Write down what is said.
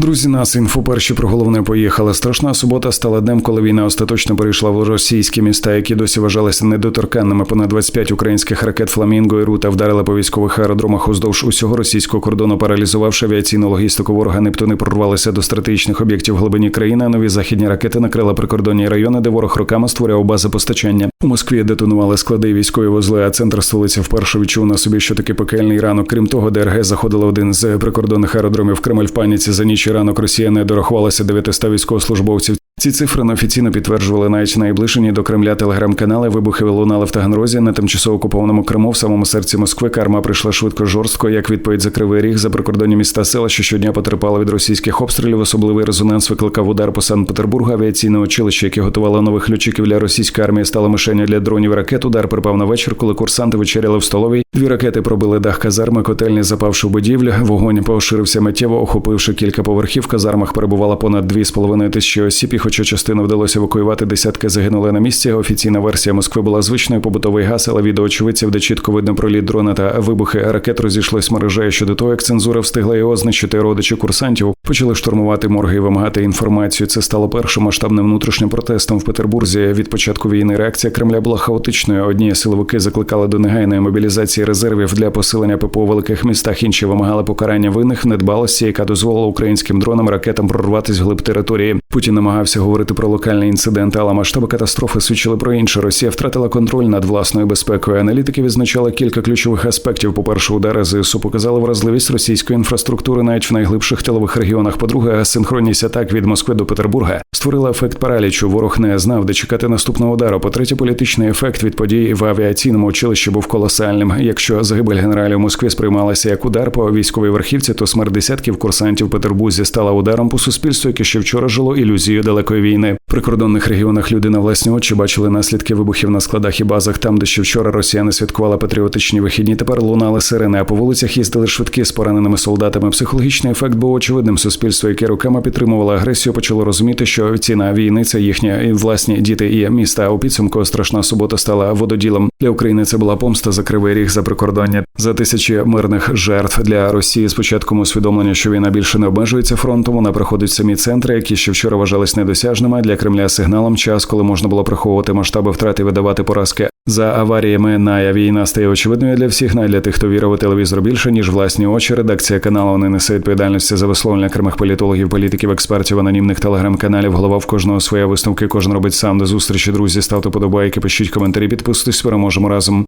Друзі, нас інфо перші про головне поїхали. Страшна субота стала днем, коли війна остаточно перейшла в російські міста, які досі вважалися недоторканними. Понад 25 українських ракет Фламінго і Рута вдарили по військових аеродромах уздовж усього російського кордону, паралізувавши авіаційну логістику. Ворога Нептуни прорвалися до стратегічних об'єктів в глибині країни. Нові західні ракети накрили прикордонні райони, де ворог роками створював бази постачання. У Москві детонували склади і військові вузли. А центр столиці вперше відчув на собі, що таки пекельний ранок. Крім того, ДРГ заходила один з прикордонних аеродромів Кремль в паніці за ніч ранок Росія не дорахувалася 900 військовослужбовців. Ці цифри неофіційно підтверджували навіть найближені до Кремля телеграм-канали. Вибухи лунали в Таганрозі на тимчасово окупованому Криму в самому серці Москви. Карма прийшла швидко жорстко, як відповідь за кривий ріг за прикордонні міста села, що щодня потерпали від російських обстрілів. Особливий резонанс викликав удар по Санкт-Петербургу. Авіаційне училище, яке готувало нових льотчиків для російської армії, стало мишенню для дронів ракет. Удар припав на вечір, коли курсанти вечеряли в столовій. Дві ракети пробили дах казарми, котельні запавши в будівлю. Вогонь поширився миттєво, охопивши кілька поверхів. В казармах перебувало понад 2,5 тисячі осіб. Хоча частину вдалося евакуювати, десятки загинули на місці. Офіційна версія Москви була звичною побутовий газ, але відео очевидців, де чітко видно проліт дрона та вибухи ракет розійшлось мережею щодо того, як цензура встигла його знищити. Родичі курсантів почали штурмувати морги і вимагати інформацію. Це стало першим масштабним внутрішнім протестом в Петербурзі. Від початку війни реакція Кремля була хаотичною. Одні силовики закликали до негайної мобілізації резервів для посилення ППО у великих містах. Інші вимагали покарання винних недбалості, яка дозволила українським дронам ракетам прорватися глиб території. Путін намагався говорити про локальний інцидент, але масштаби катастрофи свідчили про інше. Росія втратила контроль над власною безпекою. Аналітики відзначали кілька ключових аспектів. По перше, удари ЗСУ показали вразливість російської інфраструктури навіть в найглибших тилових регіонах. По-друге, синхронність атак від Москви до Петербурга створила ефект паралічу. Ворог не знав, де чекати наступного удару. По третє, політичний ефект від подій в авіаційному училищі був колосальним. Якщо загибель генералів в Москві сприймалася як удар по військовій верхівці, то смерть десятків курсантів в Петербурзі стала ударом по суспільству, яке ще вчора жило ілюзією далекої війни. В прикордонних регіонах люди на власні очі бачили наслідки вибухів на складах і базах. Там, де ще вчора росіяни святкували патріотичні вихідні, тепер лунали сирени. А по вулицях їздили швидкі з пораненими солдатами. Психологічний ефект був очевидним. Суспільство, яке роками підтримувало агресію, почало розуміти, що ціна війни це їхні власні діти і міста. У підсумку страшна субота стала вододілом для України. Це була помста за кривий ріг за прикордоння за тисячі мирних жертв для Росії. З початком усвідомлення, що війна більше не обмежується фронтом. Вона проходить самі центри, які ще вчора вважались недосяжними для Кремля сигналом. Час, коли можна було приховувати масштаби втрат і видавати поразки за аваріями. на війна стає очевидною для всіх, навіть для тих, хто вірив у телевізор більше ніж власні очі. Редакція каналу не несе відповідальності за висловлення окремих політологів, політиків, експертів, анонімних телеграм-каналів. Голова в кожного своя висновки. Кожен робить сам до зустрічі. Друзі, ставте подобайки, пишіть коментарі, підписуйтесь. Переможемо разом.